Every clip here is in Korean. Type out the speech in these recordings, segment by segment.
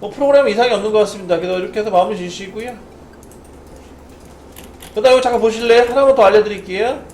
뭐 프로그램 이상이 없는 것 같습니다. 그래서 이렇게 해서 마무리 지으시고요. 그 다음에 잠깐 보실래요? 하나만 더 알려드릴게요.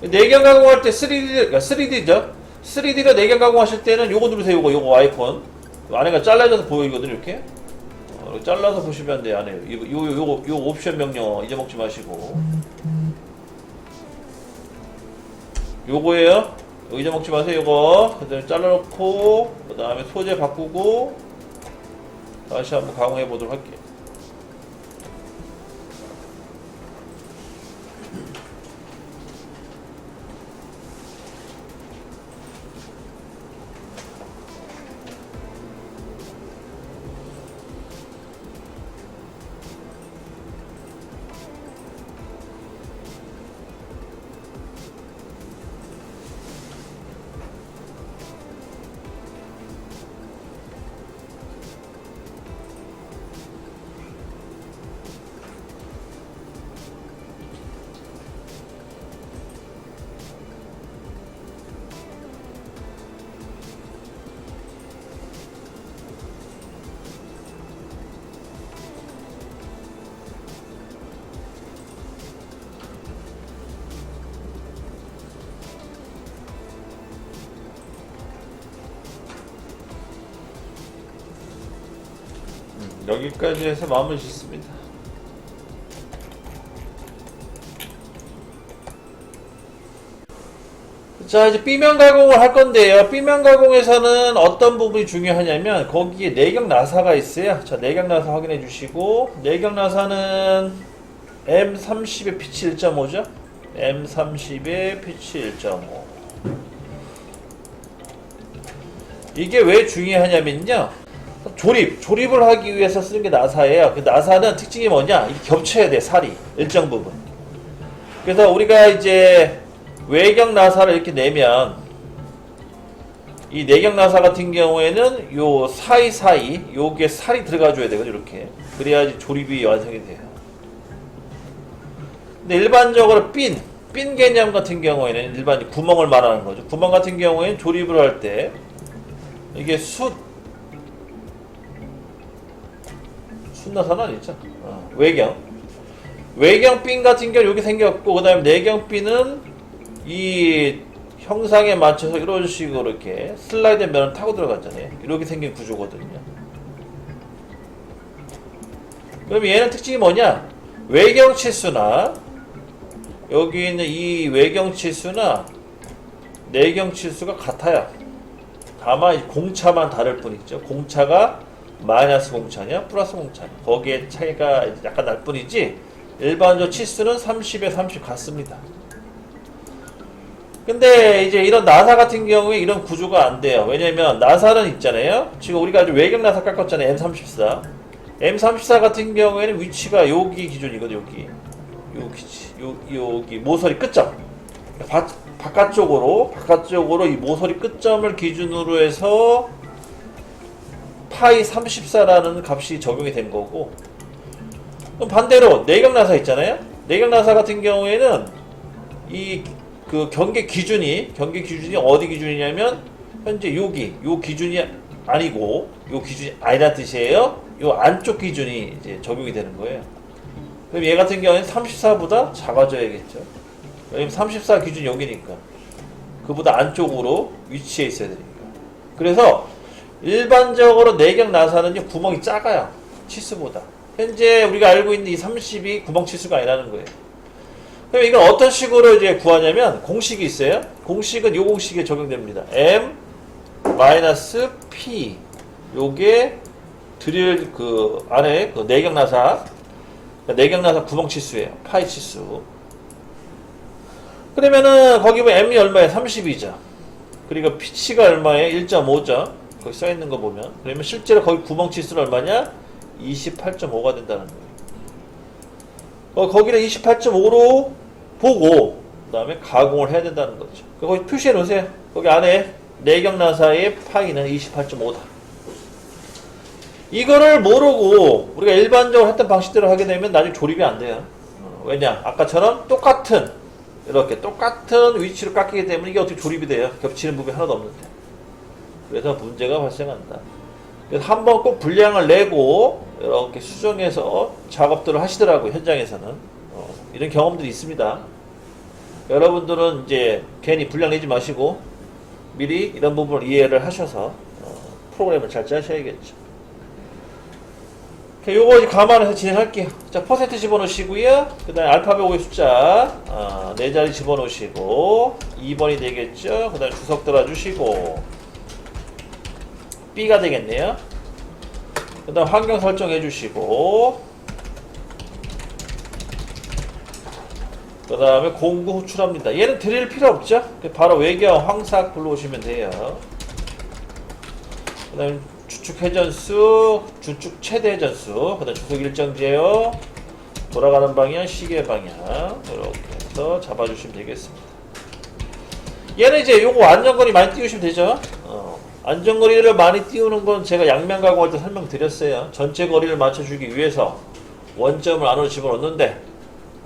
내경 가공할 때 3D, 3D죠? 3D로 내경 가공하실 때는 요거 누르세요. 요거, 요거 아이콘. 안에가 잘라져서 보이거든요, 이렇게. 어, 잘라서 보시면 돼요, 안에. 요, 요, 요거, 요 옵션 명령 잊어먹지 마시고. 요거예요. 요 잊어먹지 마세요, 요거. 그다음에 잘라놓고, 그 다음에 소재 바꾸고, 다시 한번 가공해 보도록 할게요. 여기까지 해서 마무리 짓습니다. 자 이제 B면 가공을 할 건데요. B면 가공에서는 어떤 부분이 중요하냐면 거기에 내경 나사가 있어요. 자 내경 나사 확인해 주시고 내경 나사는 M30의 피치 1.5죠. M30의 피치 1.5. 이게 왜 중요하냐면요. 조립, 조립을 하기 위해서 쓰는 게 나사예요. 그 나사는 특징이 뭐냐? 겹쳐야 돼, 살이. 일정 부분. 그래서 우리가 이제 외경 나사를 이렇게 내면 이 내경 나사 같은 경우에는 요 사이사이 요게 살이 들어가 줘야 되거든요, 이렇게. 그래야지 조립이 완성이 돼요. 근데 일반적으로 핀, 핀 개념 같은 경우에는 일반 구멍을 말하는 거죠. 구멍 같은 경우에는 조립을 할 때 이게 숯 숯나사는 아니죠. 어, 외경. 외경핀 같은 경우 여기 생겼고 그 다음에 내경핀은 이 형상에 맞춰서 이런 식으로 이렇게 슬라이드 면을 타고 들어갔잖아요. 이렇게 생긴 구조거든요. 그럼 얘는 특징이 뭐냐? 외경 치수나 여기 있는 이 외경 치수나 내경 치수가 같아요. 다만 이 공차만 다를 뿐이죠. 공차가 마이너스 공차냐 플러스 공차냐 거기에 차이가 약간 날 뿐이지 일반적 치수는 30에 30 같습니다. 근데 이제 이런 나사 같은 경우에 이런 구조가 안 돼요. 왜냐면 나사는 있잖아요. 지금 우리가 아주 외경 나사 깎았잖아요. M34. M34 같은 경우에는 위치가 여기 기준이거든. 여기. 여기지. 요, 여기 모서리 끝점. 바, 바깥쪽으로 바깥쪽으로 이 모서리 끝점을 기준으로 해서 파이 34라는 값이 적용이 된 거고 그럼 반대로 내경 나사 있잖아요. 내경 나사 같은 경우에는 이 그 경계 기준이 경계 기준이 어디 기준이냐면 현재 여기 요 기준이 아니고 요 기준이 아니란 뜻이에요. 요 안쪽 기준이 이제 적용이 되는 거예요. 그럼 얘 같은 경우에는 34보다 작아져야겠죠. 왜냐면 34 기준 여기니까 그보다 안쪽으로 위치해 있어야 되니까. 그래서 일반적으로 내경 나사는요 구멍이 작아요 치수보다. 현재 우리가 알고 있는 이 30이 구멍 치수가 아니라는 거예요. 그럼 이건 어떤 식으로 이제 구하냐면 공식이 있어요. 공식은 요 공식에 적용됩니다. m 마이너스 p 요게 드릴 그 안에 그 내경 나사 그러니까 내경 나사 구멍 치수예요. 파이 치수. 그러면은 거기 보면 m이 얼마예요? 30이죠. 그리고 p치가 얼마예요? 1.5죠. 거기 써 있는 거 보면 그러면 실제로 거기 구멍 치수는 얼마냐? 28.5가 된다는 거예요. 어, 거기를 28.5로 보고 그 다음에 가공을 해야 된다는 거죠. 그 거기 표시해 놓으세요. 거기 안에 내경 나사의 파이는 28.5다. 이거를 모르고 우리가 일반적으로 했던 방식대로 하게 되면 나중에 조립이 안 돼요. 어, 왜냐? 아까처럼 똑같은 이렇게 똑같은 위치로 깎이기 때문에 이게 어떻게 조립이 돼요? 겹치는 부분이 하나도 없는데. 그래서 문제가 발생한다. 그래서 한번 꼭 분량을 내고 이렇게 수정해서 작업들을 하시더라고요 현장에서는 어, 이런 경험들이 있습니다. 여러분들은 이제 괜히 분량 내지 마시고 미리 이런 부분을 이해를 하셔서 어, 프로그램을 잘 짜셔야겠죠. 요거 이제 감안해서 진행할게요. 자, 퍼센트 집어넣으시고요. 그 다음에 알파벳 5의 숫자, 어, 네 자리 집어넣으시고, 2번이 되겠죠. 그 다음에 주석 달아주시고, B가 되겠네요. 그 다음 환경 설정해 주시고, 그 다음에 공구 호출합니다. 얘는 드릴 필요 없죠? 바로 외경 황삭 불러오시면 돼요. 그 다음에 주축 회전수, 주축 최대 회전수, 그 다음 주석 일정 제어, 돌아가는 방향, 시계 방향 이렇게 해서 잡아주시면 되겠습니다. 얘는 이제 요거 안전거리 많이 띄우시면 되죠. 어, 안전거리를 많이 띄우는 건 제가 양면 가공할 때 설명드렸어요. 전체 거리를 맞춰주기 위해서 원점을 안으로 집어넣는데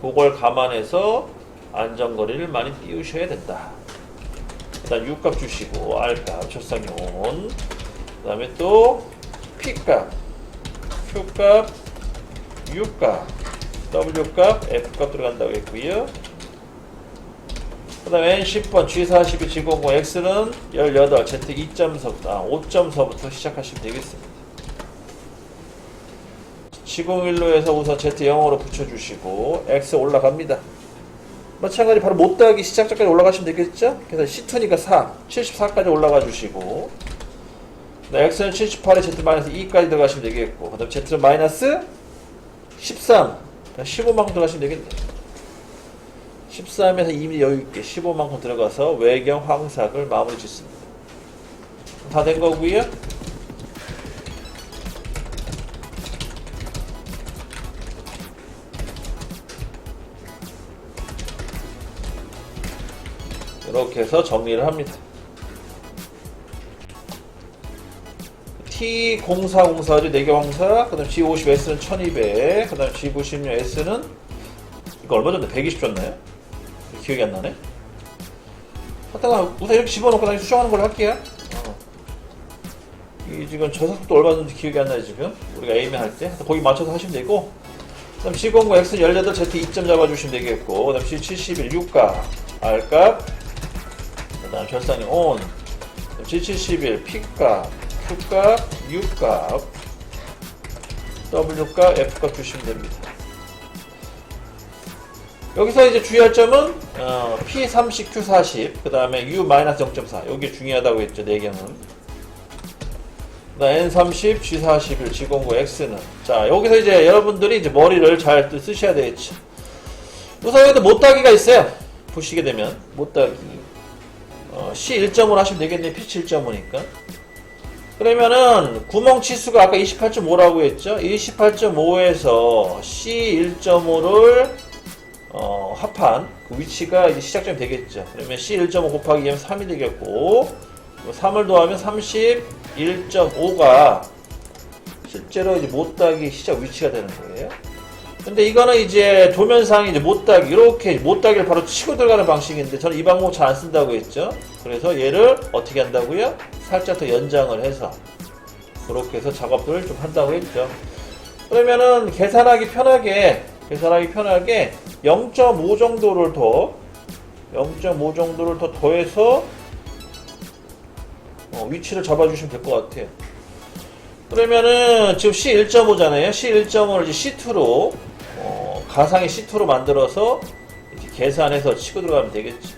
그걸 감안해서 안전거리를 많이 띄우셔야 된다. 일단 U값 주시고 R값, 첫상용 그 다음에 또 P값, Q값, U값, W값, F값 들어간다고 했고요. 그 다음에 N10번 G40이 G00 X는 18, Z 2.4, 아, 5.4부터 시작하시면 되겠습니다. G01로에서 우선 Z0으로 붙여주시고 X 올라갑니다. 마찬가지 바로 못 더하기 시작점까지 올라가시면 되겠죠? 그래서 C2니까 4, 74까지 올라가 주시고 네, X는 78에 Z-2까지 들어가시면 되겠고 그 다음 Z는 마이너스 13 15만큼 들어가시면 되겠네 13에서 2mm 여유있게 15만큼 들어가서 외경 황삭을 마무리 짓습니다. 다 된 거고요. 이렇게 해서 정리를 합니다. T0404죠. 4개 황사. 그 다음 G50S는 1200 그 다음 G96S는 이거 얼마 줬나 120 줬나요? 기억이 안 나네? 하여튼 우선 이렇게 집어넣고 다시 수정하는 걸로 할게요. 어. 이 지금 저속도 얼마 줬는지 기억이 안 나요 지금? 우리가 에이맨 할 때? 거기 맞춰서 하시면 되고. 그 다음 C09 X는 18 Z 2점 잡아주시면 되겠고. 그 다음 C71 6가 R값. 그 다음 절상이 ON G71 P값 Q값, U값, W값, F값 주시면 됩니다. 여기서 이제 주의할 점은 어, P30, Q40, 그 다음에 U-0.4 여기 중요하다고 했죠, 내경은. 그 다음 N30, G41, G09, X는 자 여기서 이제 여러분들이 이제 머리를 잘또 쓰셔야 되겠죠. 우선 여기도 못따기가 있어요. 보시게 되면 못따기 어, C1.5로 하시면 되겠네, P7.5니까. 그러면은 구멍 치수가 아까 28.5라고 했죠? 28.5에서 C1.5를 어, 합한 그 위치가 이제 시작점이 되겠죠. 그러면 C1.5 곱하기 2면 3이 되겠고 3을 더하면 31.5가 실제로 이제 못따기 시작 위치가 되는 거예요. 근데 이거는 이제 도면상이 이제 못따기 이렇게 못따기를 바로 치고 들어가는 방식인데 저는 이 방법 잘 안 쓴다고 했죠. 그래서 얘를 어떻게 한다고요? 살짝 더 연장을 해서 그렇게 해서 작업들을 좀 한다고 했죠. 그러면은 계산하기 편하게 계산하기 편하게 0.5 정도를 더 0.5 정도를 더 더해서 어, 위치를 잡아주시면 될 것 같아요. 그러면은 지금 C1.5잖아요. C1.5를 이제 C2로 어, 가상의 C2로 만들어서 계산해서 치고 들어가면 되겠죠.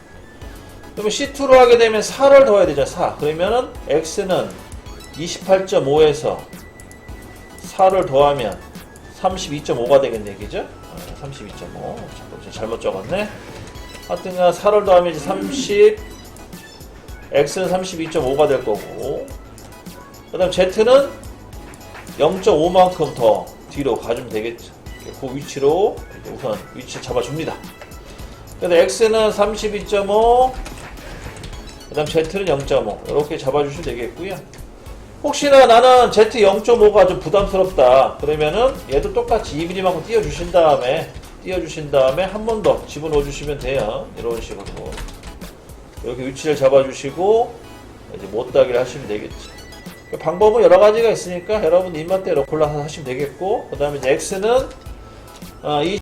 그러면 C2로 하게 되면 4를 더해야 되죠. 4. 그러면은 X는 28.5에서 4를 더하면 32.5가 되겠네, 그죠? 아, 32.5. 잠깐 잘못 적었네. 하여튼간 4를 더하면 이제 30, X는 32.5가 될 거고, 그 다음 Z는 0.5만큼 더 뒤로 가주면 되겠죠. 그 위치로 우선 위치 잡아줍니다. 그래서 X는 32.5, 그 다음 Z는 0.5 이렇게 잡아주시면 되겠고요. 혹시나 나는 Z 0.5가 좀 부담스럽다 그러면은 얘도 똑같이 2mm만큼 띄워주신 다음에 띄워주신 다음에 한 번 더 집어넣어 주시면 돼요. 이런 식으로. 이렇게 위치를 잡아주시고 이제 못 따기를 하시면 되겠지. 그 방법은 여러 가지가 있으니까 여러분 입맛대로 골라서 하시면 되겠고 그 다음에 이제 X는 어, 이